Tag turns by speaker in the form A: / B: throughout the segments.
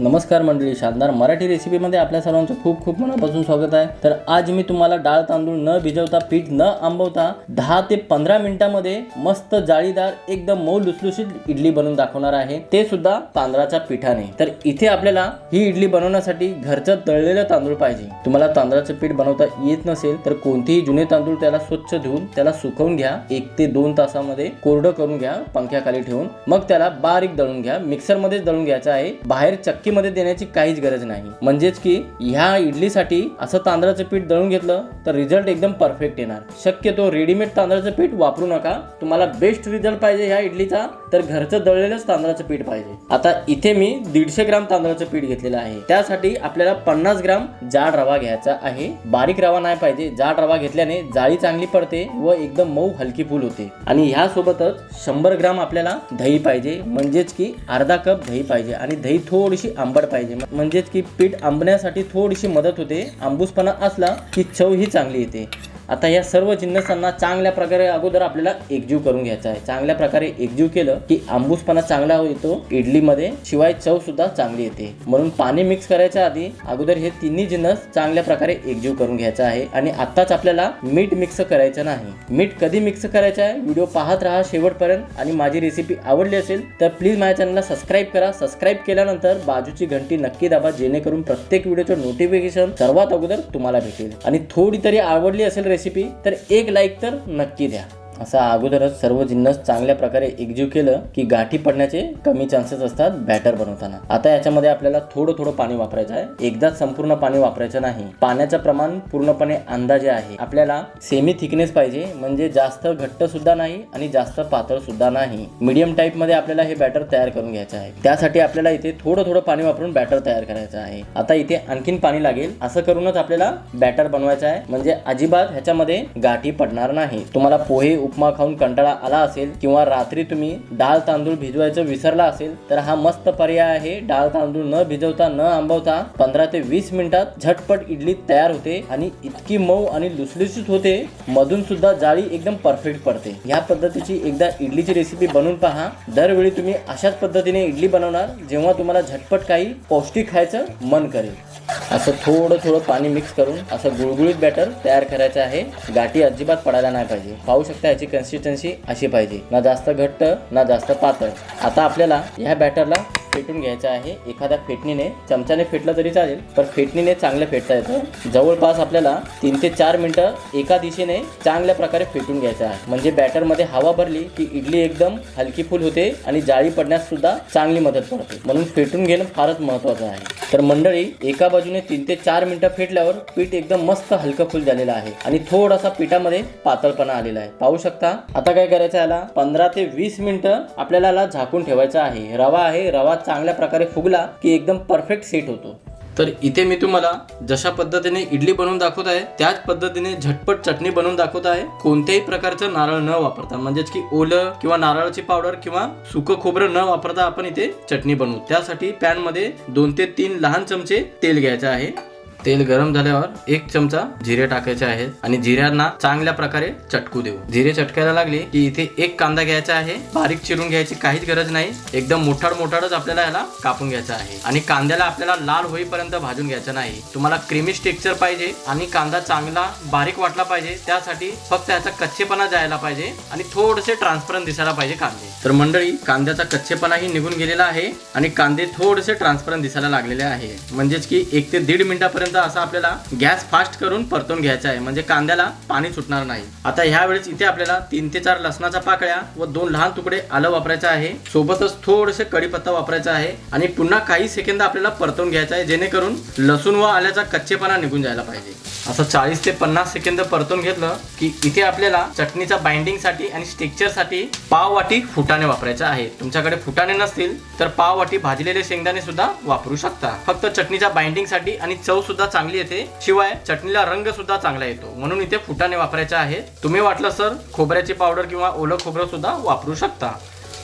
A: नमस्कार मंडळी शानदार मराठी रेसिपीमध्ये आपल्या सर्वांचं खूप खूप मनापासून स्वागत आहे. तर आज मी तुम्हाला डाळ तांदूळ न भिजवता पीठ न आंबवता दहा ते पंधरा मिनिटांमध्ये मस्त जाळीदार एकदम मऊ लुसलुशीत इडली बनवून दाखवणार आहे. ते सुद्धा तांदळाच्या पिठाने. तर इथे आपल्याला ही इडली बनवण्यासाठी घरचं तळलेलं तांदूळ पाहिजे. तुम्हाला तांदळाचं पीठ बनवता येत नसेल तर कोणतेही जुने तांदूळ त्याला स्वच्छ धुवून त्याला सुकवून घ्या. एक ते दोन तासामध्ये कोरडं करून घ्या पंख्याखाली ठेवून. मग त्याला बारीक दळून घ्या. मिक्सरमध्येच दळून घ्यायचं आहे. बाहेर चक्क चक्कीमध्ये देण्याची काहीच गरज नाही. म्हणजेच की ह्या इडलीसाठी असं तांदळाचं पीठ दळून घेतलं तर रिझल्ट एकदम परफेक्ट येणार. शक्यतो रेडीमेड तांदळाचं पीठ वापरू नका. तुम्हाला बेस्ट रिझल्ट पाहिजे ह्या इडलीचा तर घरचं दळलेलंच तांदळाचं पीठ पाहिजे. आता इथे मी दीडशे ग्राम तांदळाचं पीठ घेतलेलं आहे. त्यासाठी आपल्याला पन्नास ग्राम जाड रवा घ्यायचा आहे. बारीक रवा नाही पाहिजे. जाड रवा घेतल्याने जाळी चांगली पडते व एकदम मऊ हलकी फुल होते. आणि ह्या सोबतच शंभर ग्राम आपल्याला दही पाहिजे. म्हणजेच की अर्धा कप दही पाहिजे. आणि दही थोडीशी आंबट पाहिजे. म्हणजेच की पीठ आंबण्यासाठी थोडीशी मदत होते. आंबूसपणा असला की चव ही चांगली येते. आता या सर्व जिन्नसांना चांगल्या प्रकारे अगोदर आपल्याला एकजीव करून घ्यायचा आहे. चांगल्या प्रकारे एकजीव केलं की आंबूसपणा चांगला येतो इडलीमध्ये शिवाय चव सुद्धा चांगली येते. म्हणून पाणी मिक्स करायच्या आधी अगोदर हे तिन्ही जिन्नस चांगल्या प्रकारे एकजीव करून घ्यायचा आहे आणि आताच आपल्याला मीठ मिक्स करायचं नाही. मीठ कधी मिक्स करायचं आहे? व्हिडिओ पाहत राहा शेवटपर्यंत आणि माझी रेसिपी आवडली असेल तर प्लीज माझ्या चॅनलला सबस्क्राईब करा. सबस्क्राईब केल्यानंतर बाजूची घंटी नक्की दाबा जेणेकरून प्रत्येक व्हिडिओचं नोटिफिकेशन सर्वात अगोदर तुम्हाला भेटेल. आणि थोडी तरी आवडली असेल रेसिपी तर एक लाईक तर नक्की द्या. असा अगोदरच सर्व जिन्नस चांगल्या प्रकारे एकजीव केलं की गाठी पडण्याचे कमी चान्सेस असतात बॅटर बनवताना. आता याच्यामध्ये आपल्याला थोडं थोडं पाणी वापरायचं आहे. एकदाच संपूर्ण पाणी वापरायचं नाही. पाण्याचं प्रमाण पूर्णपणे अंदाजे आहे. आपल्याला सेमी थिकनेस पाहिजे म्हणजे जास्त घट्ट सुद्धा नाही आणि जास्त पातळ सुद्धा नाही. मीडियम टाईपमध्ये आपल्याला हे बॅटर तयार करून घ्यायचं आहे. त्यासाठी आपल्याला इथे थोडं थोडं पाणी वापरून बॅटर तयार करायचं आहे. आता इथे आणखीन पाणी लागेल. असं करूनच आपल्याला बॅटर बनवायचं आहे. म्हणजे अजिबात ह्याच्यामध्ये गाठी पडणार नाही. तुम्हाला पोहे उपमा खाऊन कंटाळा आला असेल किंवा रात्री तुम्ही डाळ तांदूळ भिजवायचं विसरला असेल तर हा मस्त पर्याय आहे. डाळ तांदूळ न भिजवता न आंबवता पंधरा ते वीस मिनिटात झटपट इडली तयार होते आणि इतकी मऊ आणि लुसलुसीत होते मधून सुद्धा जाळी एकदम परफेक्ट पडते. ह्या पद्धतीची एकदा इडलीची रेसिपी बनवून पहा. दरवेळी तुम्ही अशाच पद्धतीने इडली बनवणार जेव्हा तुम्हाला झटपट काही पौष्टिक खायचं मन करेल. असं थोडं थोडं पाणी मिक्स करून असं गुळगुळीत बॅटर तयार करायचं आहे. गाठी अजिबात पडायला नाही पाहिजे. पाहू शकता याची कन्सिस्टन्सी अशी पाहिजे. ना जास्त घट्ट ना जास्त पातळ. आता आपल्याला ह्या बॅटरला फेटून घ्यायचं आहे. एखाद्या फेटणीने चमच्याने फेटलं तरी चालेल पण फेटणीने चांगलं फेटता येतं. जवळपास आपल्याला तीन ते चार मिनटं एका दिशेने चांगल्या प्रकारे फेटून घ्यायचं आहे. म्हणजे बॅटरमध्ये हवा भरली की इडली एकदम हलकी फुल होते आणि जाळी पडण्यास सुद्धा चांगली मदत पडते म्हणून फेटून घेणं फारच महत्त्वाचं आहे. तर मंडळी एका बाजूने तीन ते चार मिनिटं फेटल्यावर पीठ एकदम मस्त हलकफुल झालेलं आहे. आणि थोडासा पिठामध्ये पातळपणा आलेला आहे. पाहू शकता? आता काय करायचं याला? पंधरा ते वीस मिनिटं आपल्याला झाकून ठेवायचं आहे. रवा आहे रवा चांगल्या प्रकारे फुगला की एकदम परफेक्ट सेट होतो. तर इथे मी तुम्हाला जशा पद्धतीने इडली बनवून दाखवत आहे त्याच पद्धतीने झटपट चटणी बनवून दाखवत आहे. कोणत्याही प्रकारचं नारळ न वापरता म्हणजेच की ओलं किंवा नारळाची पावडर किंवा सुकं खोबरं न वापरता आपण इथे चटणी बनवू. त्यासाठी पॅनमध्ये दोन ते तीन लहान चमचे तेल घ्यायचं आहे. तेल गरम झाल्यावर एक चमचा जिरे टाकायचे आहेत आणि जिऱ्यांना चांगल्या प्रकारे चटकू देऊ. जिरे चटकायला लागले की इथे एक कांदा घ्यायचा आहे. बारीक चिरून घ्यायची काहीच गरज नाही. एकदम मोठाड मोठाडच आपल्याला याला कापून घ्यायचा आहे. आणि कांद्याला आपल्याला लाल होईपर्यंत भाजून घ्यायचं नाही. तुम्हाला क्रिमी टेक्स्चर पाहिजे आणि कांदा चांगला बारीक वाटला पाहिजे. त्यासाठी फक्त याचा कच्चेपणा जायला पाहिजे आणि थोडेसे ट्रान्सपरंट दिसायला पाहिजे कांदे. तर मंडळी कांद्याचा कच्चेपणाही निघून गेलेला आहे आणि कांदे थोडेसे ट्रान्सपरंट दिसायला लागलेले आहे. म्हणजेच की एक ते दीड मिनिटापर्यंत असं आपल्याला गॅस फास्ट करून परतून घ्यायचा आहे. म्हणजे कांद्याला पाणी सुटणार नाही. आता ह्या वेळेस इथे आपल्याला तीन ते चार लसणाच्या पाकळ्या व दोन लहान तुकडे आलं वापरायचं आहे. सोबतच थोडेसे कढीपत्ता वापरायचा आहे. आणि पुन्हा काही सेकंद आपल्याला परतून घ्यायचा आहे जेणेकरून लसूण व आल्याचा कच्चेपणा निघून जायला पाहिजे. असं चाळीस ते पन्नास सेकंद परतून घेतलं की इथे आपल्याला चटणीच्या बाइंडिंगसाठी आणि स्टेक्चरसाठी पाव वाटी फुटाणे वापरायचा आहे. तुमच्याकडे फुटाणे नसतील तर पाव वाटी भाजलेले शेंगदाणे सुद्धा वापरू शकता. फक्त चटणीच्या बाइंडिंगसाठी आणि चव सुद्धा चांगली येते. शिवाय चटणीला रंग सुद्धा चांगला येतो. म्हणून इथे फुटाणे वापरायचे आहे. तुम्ही वाटलं सर खोबऱ्याची पावडर किंवा ओलं खोबरं सुद्धा वापरू शकता.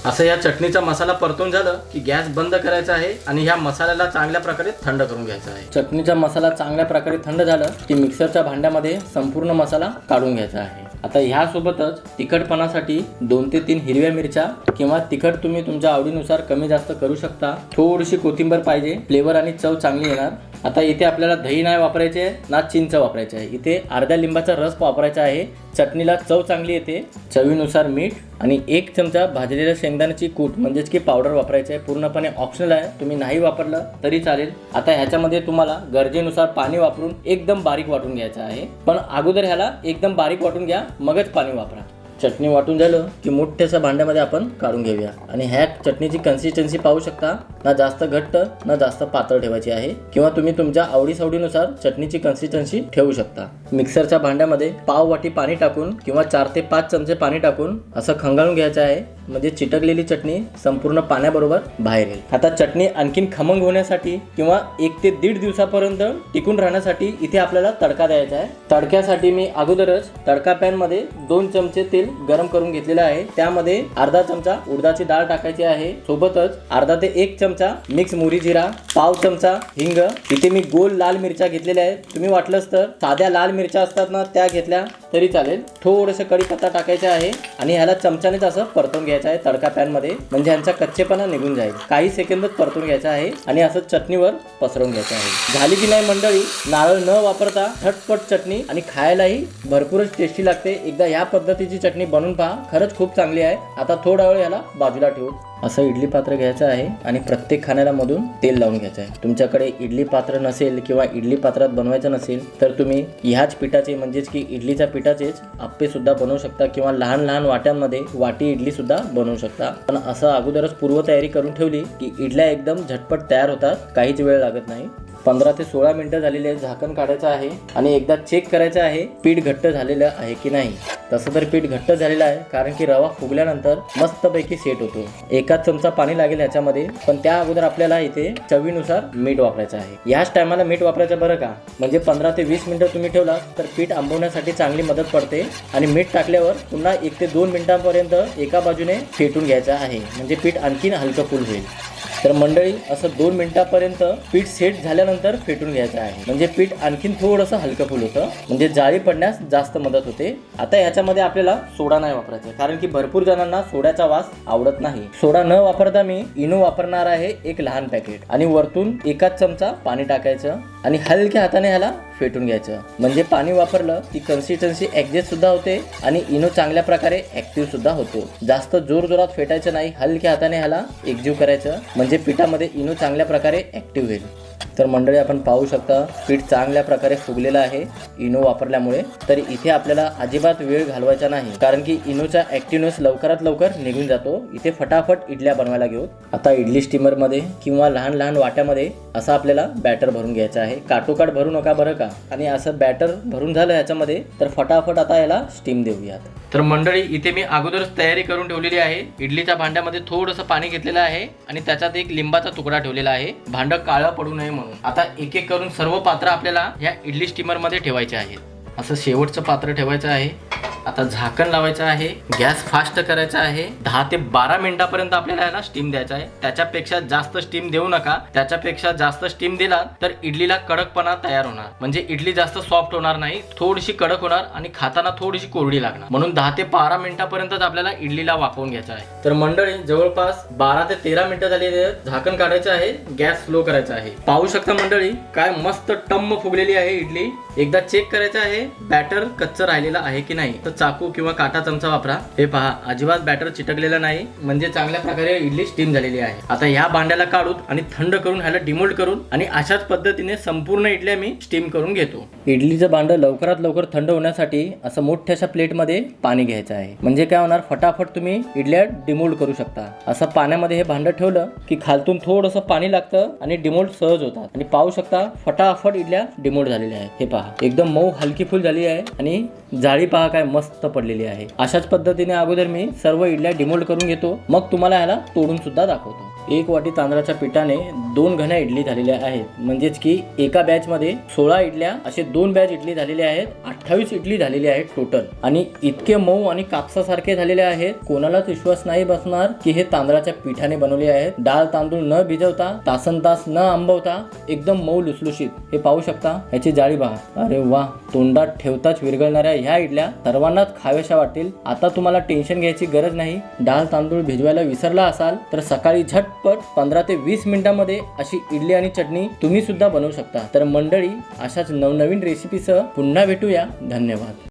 A: असं या चटणीचा मसाला परतून झालं की गॅस बंद करायचा आहे आणि ह्या मसाल्याला चांगल्या प्रकारे थंड करून घ्यायचा आहे. चटणीचा मसाला चांगल्या प्रकारे थंड झालं की मिक्सरच्या भांड्यामध्ये संपूर्ण मसाला काढून घ्यायचा आहे. आता ह्यासोबतच तिखटपणासाठी दोन ते तीन हिरव्या मिरच्या किंवा तिखट तुम्ही तुमच्या आवडीनुसार कमी जास्त करू शकता. थोडीशी कोथिंबर पाहिजे फ्लेवर आणि चव चांगली येणार. आता इथे आपल्याला दही नाही वापरायचे आहे ना चिंच वापरायचे आहे. इथे अर्ध्या लिंबाचा रस वापरायचा आहे. चटणीला चव चांगली येते. चवीनुसार मीठ आणि एक चमचा भाजलेल्या शेंगदाण्याची कूट म्हणजेच की पावडर वापरायची आहे. पूर्णपणे ऑप्शनल आहे. तुम्ही नाही वापरलं तरी चालेल. आता ह्याच्यामध्ये तुम्हाला गरजेनुसार पाणी वापरून एकदम बारीक वाटून घ्यायचं आहे. पण अगोदर ह्याला एकदम बारीक वाटून घ्या. मगच पाणी वापरा. चटणी वाटून झालं की मोठ्याशा भांड्यामध्ये आपण काढून घेऊया. आणि ह्या चटणीची कन्सिस्टन्सी पाहू शकता ना जास्त घट्ट ना जास्त पातळ ठेवायची आहे. किंवा तुम्ही तुमच्या आवडीसावडीनुसार चटणीची कन्सिस्टन्सी ठेवू शकता. मिक्सरच्या भांड्यामध्ये पाव वाटी पाणी टाकून किंवा चार ते पाच चमचे पाणी टाकून असं खंगाळून घ्यायचं आहे. म्हणजे चिटकलेली चटणी संपूर्ण पाण्याबरोबर बाहेर येईल. आता चटणी आणखीन खमंग होण्यासाठी किंवा एक ते दीड दिवसापर्यंत टिकून राहण्यासाठी इथे आपल्याला तडका द्यायचा आहे. तडक्यासाठी मी अगोदरच तडका पॅनमध्ये दोन चमचे तेल गरम करून घेतलेलं आहे. त्यामध्ये अर्धा चमचा उडदाची डाळ टाकायची आहे. सोबतच अर्धा ते एक चमचा मिक्स मुरी जिरा पाव चमचा हिंग. इथे मी गोल लाल मिरच्या घेतलेल्या आहेत. तुम्ही वाटलंच तर साध्या लाल मिरच्या असतात ना त्या घेतल्या. तरी चालेल. थोडंसं कढीपत्ता टाकायचा आहे आणि ह्याला चमच्यानेच असं परतून घ्यायचं आहे तडका पॅनमध्ये. म्हणजे ह्यांचा कच्चेपणा निघून जाईल. काही सेकंदच परतून घ्यायचं आहे आणि असं चटणीवर पसरवून घ्यायचं आहे. झाली की नाही मंडळी नारळ न वापरता झटपट चटणी आणि खायलाही भरपूरच टेस्टी लागते. एकदा या पद्धतीची चटणी बनवून पहा. खरंच खूप चांगली आहे. आता थोडा वेळ याला बाजूला ठेवू. असं इडली पात्र घ्यायचं आहे आणि प्रत्येक खाण्याला मधून तेल लावून घ्यायचं आहे. तुमच्याकडे इडली पात्र नसेल किंवा इडली पात्रात बनवायचं नसेल तर तुम्ही ह्याच पिठाचे म्हणजेच की इडलीच्या पिठाचेच आप्पेसुद्धा बनवू शकता किंवा लहान लहान वाट्यांमध्ये वाटी इडलीसुद्धा बनवू शकता. पण असं अगोदरच पूर्वतयारी करून ठेवली की इडल्या एकदम झटपट तयार होतात काहीच वेळ लागत नाही. पंधरा ते सोळा मिनिटं झालेली आहे झाकण काढायचं आहे आणि एकदा चेक करायचं आहे पीठ घट्ट झालेलं आहे की नाही. तसं तर पीठ घट्ट झालेलं आहे कारण की रवा फुगल्यानंतर मस्तपैकी सेट होतो. एकाच चमचा पाणी लागेल ह्याच्यामध्ये पण त्या अगोदर आपल्याला इथे चवीनुसार मीठ वापरायचं आहे. ह्याच टायमाला मीठ वापरायचं बरं का? म्हणजे पंधरा ते वीस मिनिटं तुम्ही ठेवला तर पीठ आंबवण्यासाठी चांगली मदत पडते आणि मीठ टाकल्यावर पुन्हा एक ते दोन मिनिटांपर्यंत एका बाजूने फेटून घ्यायचं आहे. म्हणजे पीठ आणखीन हलकं फुल होईल. तर मंडळी असं दोन मिनिटापर्यंत पीठ सेट झाल्यानंतर फेटून घ्यायचं आहे. म्हणजे पीठ आणखीन थोडंसं हलकं फुल होतं. म्हणजे जाळी पडण्यास जास्त मदत होते. आता याच्यामध्ये आपल्याला सोडा नाही वापरायचा कारण की भरपूर जणांना सोड्याचा वास आवडत नाही. सोडा न वापरता मी इनो वापरणार आहे एक लहान पॅकेट. आणि वरतून एकाच चमचा पाणी टाकायचं. आणि हलक्या हाताने ह्याला फेटून घ्यायचं. म्हणजे पाणी वापरलं की कन्सिस्टन्सी ऍडजस्ट सुद्धा होते आणि इनो चांगल्या प्रकारे ऍक्टिव्ह सुद्धा होतो. जास्त जोर जोरात फेटायचं नाही. हलक्या हाताने ह्याला एकजीव करायचं. म्हणजे पिठामध्ये इनो चांगल्या प्रकारे ऍक्टिव्ह होईल. तर मंडळी आपण पाहू शकता पीठ चांगल्या प्रकारे फुगलेलं आहे इनो वापरल्यामुळे. तर इथे आपल्याला अजिबात वेळ घालवायचा नाही कारण की इनोचा ॲक्टिव्हनेस लवकरात लवकर निघून जातो. इथे फटाफट इडल्या बनवायला घेऊ. आता इडली स्टीमरमध्ये किंवा लहान लहान वाट्यामध्ये असा आपल्याला बॅटर भरून घ्यायचा आहे. काटोकाट भरू नका बरं का? आणि असं बॅटर भरून झालं ह्याच्यामध्ये तर फटाफट आता याला स्टीम देऊयात. तर मंडळी इथे मी अगोदरच तयारी करून ठेवलेली आहे. इडलीच्या भांड्यामध्ये थोडंसं पाणी घेतलेलं आहे आणि त्याच्यात एक लिंबाचा तुकडा ठेवलेला आहे. भांड काळं पडू नये म्हणून. आता एक एक करून सर्व पात्र आपल्याला ह्या इडली स्टीमरमध्ये ठेवायचे आहेत. असं शेवटचं पात्र ठेवायचं आहे. आता झाकण लावायचं आहे. गॅस फास्ट करायचा आहे. दहा ते बारा मिनिटापर्यंत आपल्याला याला स्टीम द्यायचा आहे. त्याच्यापेक्षा जास्त स्टीम देऊ नका. त्याच्यापेक्षा जास्त स्टीम दिला तर इडलीला कडकपणा तयार होणार. म्हणजे इडली जास्त सॉफ्ट होणार नाही थोडीशी कडक होणार आणि खाताना थोडीशी कोरडी लागणार. म्हणून दहा ते बारा मिनिटापर्यंतच आपल्याला इडलीला वाफवून घ्यायचं आहे. तर मंडळी जवळपास बारा ते तेरा मिनिटं झाली झाकण काढायचं आहे. गॅस स्लो करायचा आहे. पाहू शकता मंडळी काय मस्त टम्म फुगलेली आहे इडली. एकदा चेक करायचं आहे. बॅटर कच्चं राहिलेलं आहे की नाही तर चाकू किंवा काटा चमचा वापरा. हे पहा अजिबात बॅटर चिटकलेलं नाही म्हणजे चांगल्या प्रकारे इडली स्टीम झालेली आहे. आता ह्या भांड्याला काढून आणि थंड करून ह्याला डिमोल्ड करून आणि अशाच पद्धतीने संपूर्ण इडल्या मी स्टीम करून घेतो. इडलीचं भांड लवकरात लवकर थंड होण्यासाठी असं मोठ्याशा प्लेटमध्ये पाणी घ्यायचं आहे. म्हणजे काय होणार फटाफट तुम्ही इडल्या डिमोल्ड करू शकता. असं पाण्यामध्ये हे भांडं ठेवलं की खालतून थोडंसं पाणी लागतं आणि डिमोल्ड सहज होतात. आणि पाहू शकता फटाफट इडल्या डिमोल्ड झालेल्या आहेत. हे पहा एकदम मऊ हलकी फुल झाली आहे आणि जाळी पहा काय मस्त पडलेली आहे. अशाच पद्धतीने अगोदर मी सर्व इडल्या डिमोल्ड करून घेतो. मग तुम्हाला ह्याला तोडून सुद्धा दाखवतो. एक वाटी तांदळाच्या पिठाने दोन घण्या इडली झालेल्या आहेत. म्हणजेच की एका बॅचमध्ये सोळा इडल्या असे दोन बॅच इडली झालेले आहेत. अठ्ठावीस इडली झालेली आहेत टोटल आणि इतके मऊ आणि कापसासारखे झालेले आहेत कोणालाच विश्वास नाही बसणार की हे तांदळाच्या पिठाने बनवले आहेत. डाळ तांदूळ न भिजवता तासन तास न आंबवता एकदम मऊ लुसलुशीत. हे पाहू शकता? याची जाळी पहा अरे वा! तोंडात ठेवताच विरघळणाऱ्या ह्या इडल्या सर्वांनाच खाव्याशा वाटतील. आता तुम्हाला टेन्शन घ्यायची गरज नाही. डाळ तांदूळ भिजवायला विसरला असाल तर सकाळी झटपट पंधरा ते वीस मिनिटांमध्ये अशी इडली आणि चटणी तुम्ही सुद्धा बनवू शकता. तर मंडळी अशाच नवनवीन रेसिपीसह पुन्हा भेटूया. धन्यवाद.